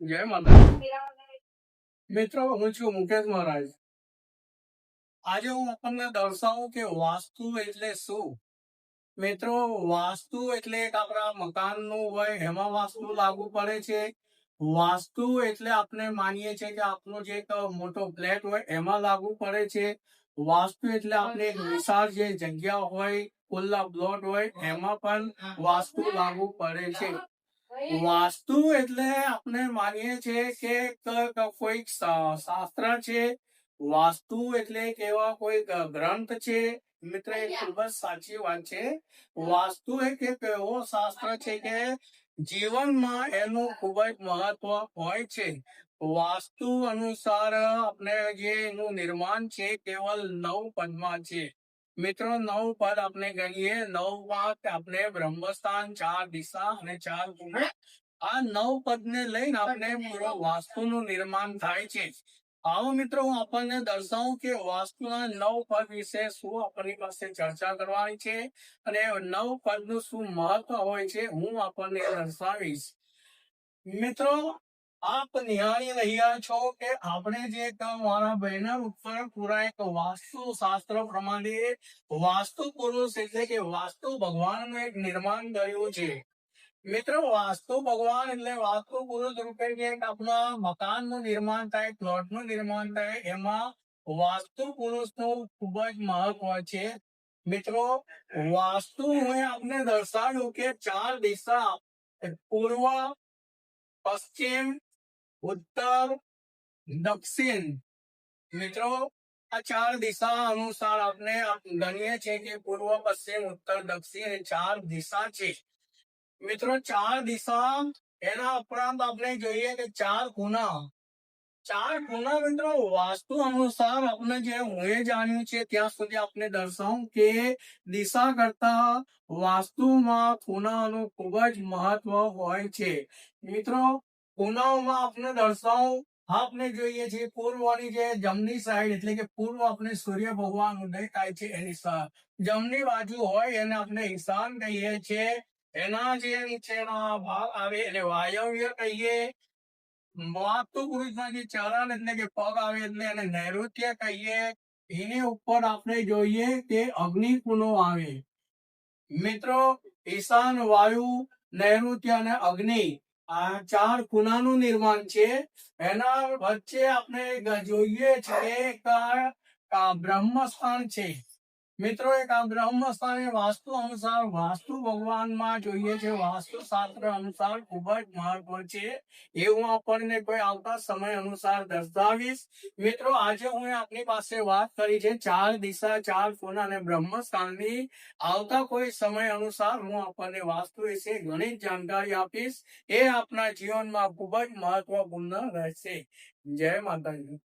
જય માતા મિત્રો, હું છું મુકેશ મહારાજ. આજે હું આપણને દર્શાવું કે વાસ્તુ એટલે શું? મિત્રો, વાસ્તુ એટલે એક આપણા મકાનનું હોય, એમાં વાસ્તુ લાગુ પડે છે. વાસ્તુ એટલે આપણે માનીએ છીએ કે આપણો જે એક મોટો ફ્લેટ હોય, એમાં લાગુ પડે છે. વાસ્તુ એટલે આપણે એક વિશાળ જે જગ્યા હોય, ખુલ્લા પ્લોટ હોય, એમાં પણ વાસ્તુ લાગુ પડે છે. વાસ્તુ એટલે આપણે માનીએ છીએ કે ક- ક- કોઈક શા- શાસ્ત્ર છે. વાસ્તુ એટલે કેવા કોઈ ગ્રંથ છે. મિત્ર એ ખૂબ જ સાચી વાત છે. વાસ્તુ એક એક એવો શાસ્ત્ર છે કે જીવનમાં એનું ખૂબ જ મહત્વ હોય છે. વાસ્તુ અનુસાર આપણે જે એનું નિર્માણ છે કેવલ નવ પદમાં છે. મિત્રો, નવ પદ આપણે કહીએ. નવ વાત આપણે બ્રહ્મસ્થાન, ચાર દિશા અને ચાર ગુણ. આ નવ પદ ને લઈને આપણે પૂરો વાસ્તુનું નિર્માણ થાય છે. આવો મિત્રો, હું આપણને દર્શાવું કે વાસ્તુના નવ પદ વિશે શું આપણી પાસે ચર્ચા કરવાની છે અને નવ પદનું શું મહત્વ હોય છે, હું આપણને દર્શાવીશ. મિત્રો આપ નિહાળી રહ્યા છો કે આપણે જે મારા બેનર ઉપર પૂરા એક વાસ્તુ શાસ્ત્ર પ્રમાણે, વાસ્તુ પુરુષ એટલે કે વાસ્તુ ભગવાનનું એક નિર્માણ કર્યું છે. મિત્રો, વાસ્તુ ભગવાન એટલે વાસ્તુ પુરુષ રૂપે જે આપણા મકાનનું નિર્માણ થાય, પ્લોટનું નિર્માણ થાય, એમાં વાસ્તુ પુરુષનું ખૂબ જ મહત્વ છે. મિત્રો, વાસ્તુ હું આપને દર્શાવ્યું કે ચાર દિશા, પૂર્વ, પશ્ચિમ ઉત્તર દક્ષિણ. મિત્રો, આ ચાર દિશા અનુસાર આપણે ગણીએ છીએ કે પૂર્વ, પશ્ચિમ, ઉત્તર, દક્ષિણ ચાર દિશા છે. મિત્રો, ચાર દિશા એના ઉપરાંત આપણે જોઈએ કે ચાર ખૂણા. ચાર ખૂણા મિત્રો, વાસ્તુ અનુસાર આપણે જે હું જાણ્યું છે, ત્યાં સુધી આપણે દર્શાવું કે દિશા કરતા વાસ્તુમાં ખૂણાનું ખૂબ જ મહત્વ હોય છે. મિત્રો ખૂણાઓમાં આપને દર્શાવું. આપને જોઈએ છે, પૂર્વની જે જમણી સાઈડ, એટલે કે પૂર્વ આપણે સૂર્ય ભગવાન ઉદય થાય છે એની જમણી બાજુ હોય એને આપણે ઈશાન કહીએ છીએ એના જે નીચેના ભાગ આવે એટલે વાયવ્ય કહીએ. વાસ્તુ જે ચરણ એટલે કે પગ આવે એટલે એને નૈઋત્ય કહીએ. એની ઉપર આપણે જોઈએ કે અગ્નિ કુનો આવે. મિત્રો, ઈશાન વાયુ, નૈઋત્ય અને અગ્નિ. આ ચાર ખૂણાનું નિર્માણ છે. એના વચ્ચે આપણે જોઈએ છે કે બ્રહ્મસ્થાન છે. મિત્રો, એક આ બ્રહ્મ સ્થાને વાસ્તુ અનુસાર વાસ્તુ ભગવાનમાં જોઈએ છે. વાસ્તુ શાસ્ત્ર અનુસાર ખૂબ જ મહત્વ છે. એ આપણને કોઈ આવતા સમય અનુસાર દર્શાવીશ. મિત્રો, આજે હું આપની પાસે વાત કરી છે ચાર દિશા, ચાર ખૂણા અને બ્રહ્મસ્થાનની. આવતા કોઈ સમય અનુસાર હું આપણને વાસ્તુ વિશે ઘણી જાણકારી આપીશ. એ આપના જીવનમાં ખૂબ જ મહત્વપૂર્ણ રહેશે. જય માતાજી.